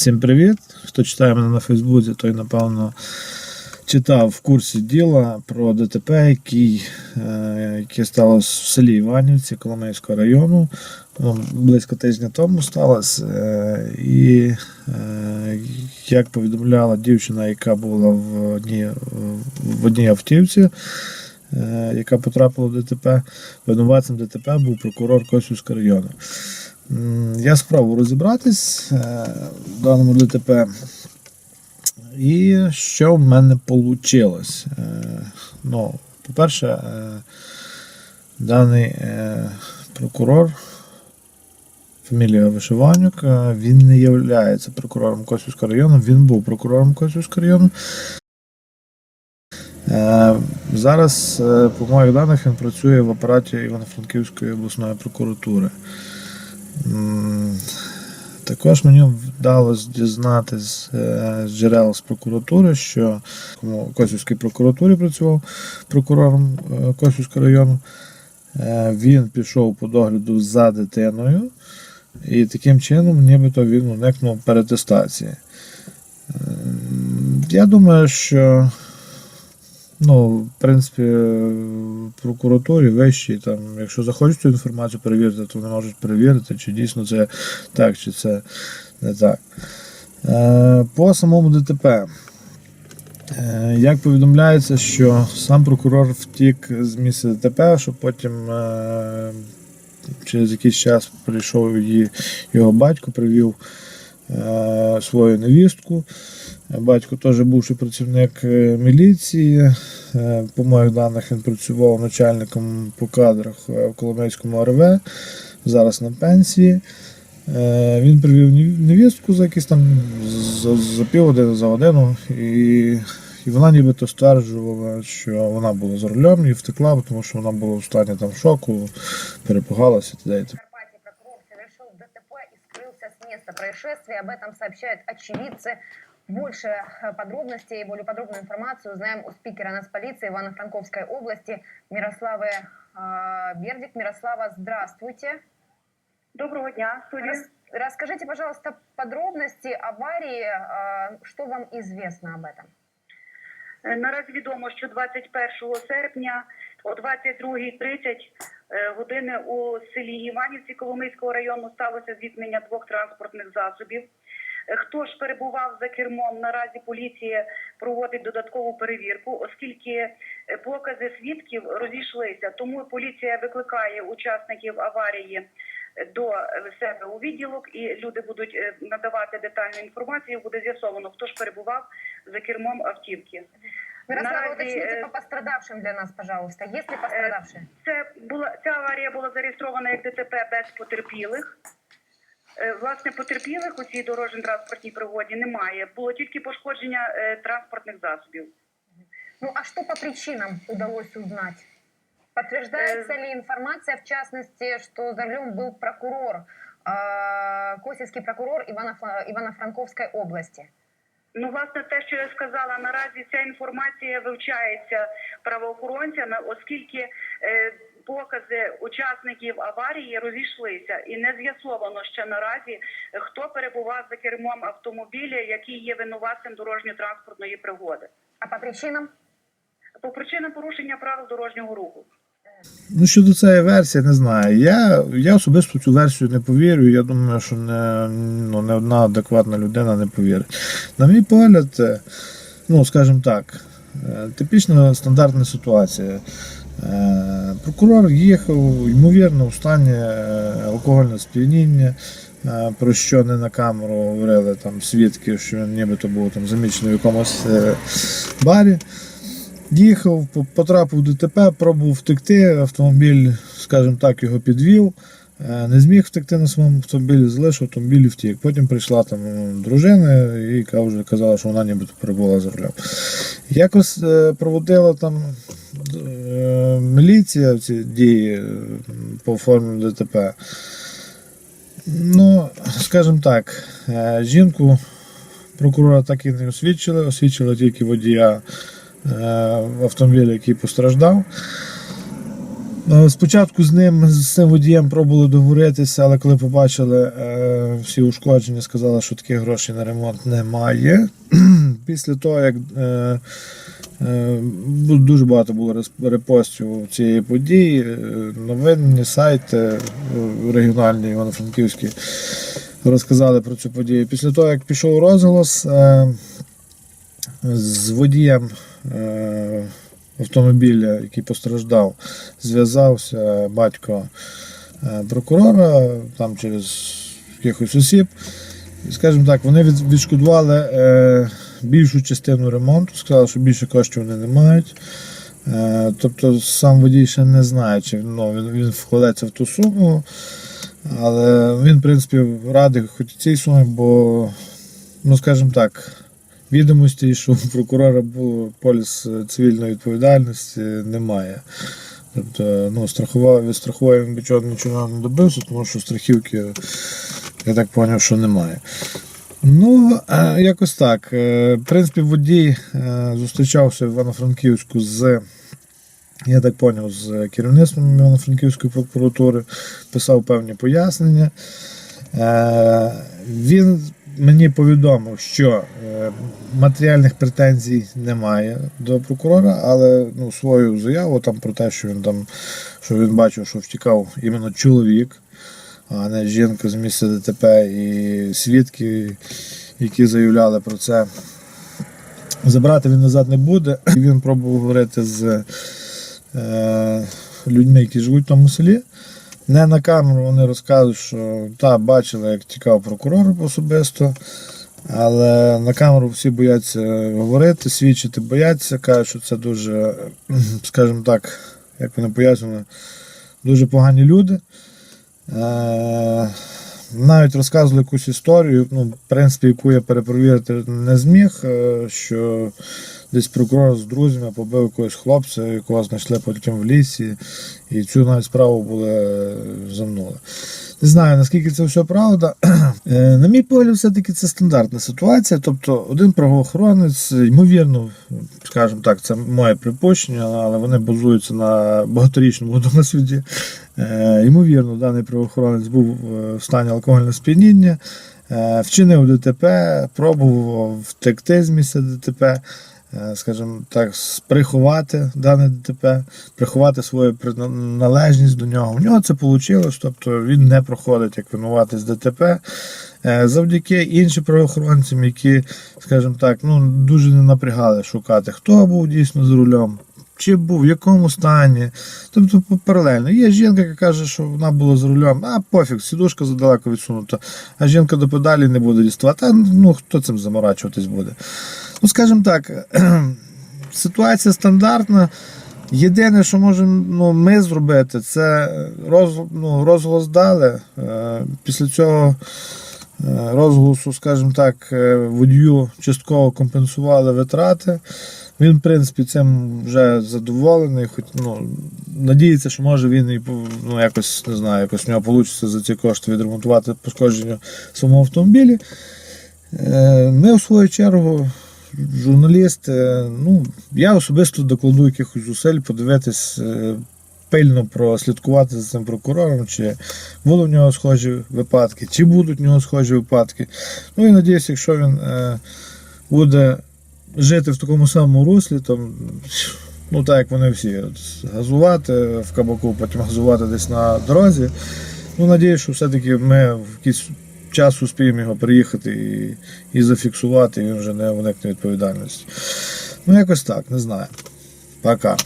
Всім привіт! Хто читає мене на Фейсбуці, той напевно читав в курсі діла про ДТП, який, яке сталося в селі Іванівці Коломийського району. Ну, близько тижня тому сталося. І е, як повідомляла дівчина, яка була в одній, в одній автівці, е, яка потрапила в ДТП, винуватцем ДТП був прокурор Косівського району. Я спробував розібратись е, в даному ДТП. І що в мене вийшло? Ну, по-перше, е, даний е, прокурор, фамілія Вишиванюк, е, він не є прокурором Косівського району, він був прокурором Косівського району. Е, Зараз, е, по моїх даних, він працює в апараті Івано-Франківської обласної прокуратури. Також мені вдалося дізнатись е, з джерел з прокуратури, що в Косівській прокуратурі працював прокурором е, Косівського району. Е, Він пішов по догляду за дитиною, і таким чином, нібито він уникнув перетестації. Ем, Я думаю, що ну, в принципі, в прокуратурі вищій, там, якщо захочуть цю інформацію перевірити, то вони можуть перевірити, чи дійсно це так, чи це не так. Е, По самому ДТП. Е, Як повідомляється, що сам прокурор втік з місця ДТП, щоб потім е, через якийсь час прийшов її, його батько, привів свою невістку. Батько теж бувший працівник е, міліції. Е, По моїх даних він працював начальником по кадрах е, в Коломийському РВ, зараз на пенсії. Е, Він привів нев- невістку за якісь там за, за півгодини, за годину, і, і вона нібито стверджувала, що вона була за рулем і втекла, тому що вона була в стані там шоку, перепугалася і т.д. і т.п. Карпате прокурор совершил ДТП и скрылся с места происшествия. Об этом сообщают очевидцы. Больше э, подробностей, более подробную информацию узнаем у спикера Нацполиции Ивано-Франковской области Мирославы э, Бердик. Мирослава, здравствуйте. Доброго дня, студія. Рас- расскажите, пожалуйста, подробности аварии. э, Что вам известно об этом? Е, Наразі відомо, що 21 серпня о 22.30 е, години у селі Іванівці Коломийського району сталося зіткнення двох транспортних засобів. Е, Хто ж перебував за кермом? Наразі поліція проводить додаткову перевірку, оскільки е, покази свідків розійшлися. Тому поліція викликає учасників аварії до себе у відділок, і люди будуть е, надавати детальну інформацію. Буде з'ясовано, хто ж перебував за кермом автівки. Мирослава, Наразі, уточните по пострадавшим для нас, пожалуйста. Есть ли пострадавшие? Це була ця аварія була зареєстрована як ДТП без потерпілих. Е, Власне, потерпілих у цій дорожньо-транспортній пригоді немає. Було тільки пошкодження е, транспортних засобів. Ну а что по причинам удалось узнать? Подтверждается ли информация, в частности, что за рулем был прокурор, э, Косівський прокурор Ивано- Ивано-Франковской области? Ну, власне, те, що я сказала, наразі ця інформація вивчається правоохоронцями, оскільки е, покази учасників аварії розійшлися, і не з'ясовано ще наразі, хто перебував за кермом автомобіля, який є винуватцем дорожньо-транспортної пригоди. А по причинам? По причинам порушення правил дорожнього руху. Ну, щодо цієї версії, не знаю. Я, я особисто цю версію не повірю. Я думаю, що не, ну, не одна адекватна людина не повірить. На мій погляд, е, ну, скажімо так, е, типічна стандартна ситуація. Е, Прокурор їхав, ймовірно, у стані е, алкогольного сп'яніння, е, про що не на камеру говорили там свідки, що він нібито був там замічений в якомусь барі. Їхав, потрапив в ДТП, пробував втекти, автомобіль, скажімо так, його підвів. Не зміг втекти на своєму автомобілі, залишив автомобіль і втік. Потім прийшла там дружина яка вже казала, що вона нібито перебула за рулем. Якось проводила там е, міліція ці дії е, по оформленню ДТП. Ну, скажімо так, е, жінку прокурора так і не освідчили, освідчили тільки водія автомобіля, який постраждав. Спочатку з ним, з цим водієм пробували договоритися, але коли побачили всі ушкодження, сказали, що таких грошей на ремонт немає. Після того, як дуже багато було репостів цієї події, е, новинні сайти е, регіональні Івано-Франківські розказали про цю подію. Після того, як пішов розголос, е, з водієм е, автомобіля, який постраждав, зв'язався батько е, прокурора там через якихось осіб. Скажімо так, вони від- відшкодували е, більшу частину ремонту, сказали, що більше коштів вони не мають. Е, тобто сам водій ще не знає, чи ну, він, він вкладеться в ту суму. Але він, в принципі, радий хоч цій сумі, бо, ну скажімо так, відомості, що у прокурора був поліс цивільної відповідальності, немає. Тобто, ну, страхова, від страхової він нічого не добився, тому що страхівки, я так зрозумів, що немає. Ну, е, якось так. Е, В принципі, водій е, зустрічався в Івано-Франківську з, я так зрозумів, з керівництвом Івано-Франківської прокуратури, писав певні пояснення. Він мені повідомив, що матеріальних претензій немає до прокурора, але ну, свою заяву там про те, що він там, що він бачив, що втікав іменно чоловік, а не жінка з місця ДТП і свідки, які заявляли про це. Забрати він назад не буде. Він пробував говорити з е, людьми, які живуть в тому селі. Не на камеру вони розказують, що та, бачили, як тікав прокурор особисто, але на камеру всі бояться говорити, свідчити бояться, кажуть, що це дуже, скажімо так, як вони пояснювали, дуже погані люди. Е, навіть розказували якусь історію, ну, в принципі, яку я перепровірити не зміг, е, що десь прокурор з друзями побив якогось хлопця, якого знайшли потім в лісі, і цю навіть справу були замнули. Не знаю, наскільки це все правда. Е, На мій погляд, все-таки це стандартна ситуація. Тобто, один правоохоронець, ймовірно, скажімо так, це моє припущення, але вони базуються на багаторічному досвіді. Е, Ймовірно, даний правоохоронець був е, в стані алкогольного сп'яніння, вчинив ДТП, пробував втекти з місця ДТП, скажімо так, приховати дане ДТП, приховати свою приналежність до нього. У нього це вийшло, тобто він не проходить як винуватий з ДТП. Е, Завдяки іншим правоохоронцям, які, скажімо так, ну, дуже не напрягали шукати, хто був дійсно з рулем. Чи був в якому стані, тобто паралельно. Є жінка, яка каже, що вона була з рулем, а пофіг, сідушка задалеко відсунута, а жінка до педалі не буде діставати. А ну хто цим заморачуватись буде? Ну, скажімо так, ситуація стандартна. Єдине, що можемо ну, ми зробити, це роз, ну, розголос дали. Е, Після цього е, розголосу, скажімо так, е, водію частково компенсували витрати. Він, в принципі, цим вже задоволений, хоч ну, надіється, що може він і ну, якось не знаю, якось в нього вийде за ці кошти відремонтувати пошкодження своєму автомобілі. Ми, в свою чергу, журналісти, ну, я особисто докладу якихось зусиль подивитись е, пильно прослідкувати за цим прокурором, чи були в нього схожі випадки, чи будуть в нього схожі випадки. Ну і надіюсь, якщо він е, буде жити в такому самому руслі, то ну так як вони всі, газувати в кабаку, потім газувати десь на дорозі. Ну, надіюсь, що все-таки ми в якийсь час успіємо його приїхати і, і зафіксувати, і він вже не уникне відповідальності. Ну, якось так, не знаю. Пока.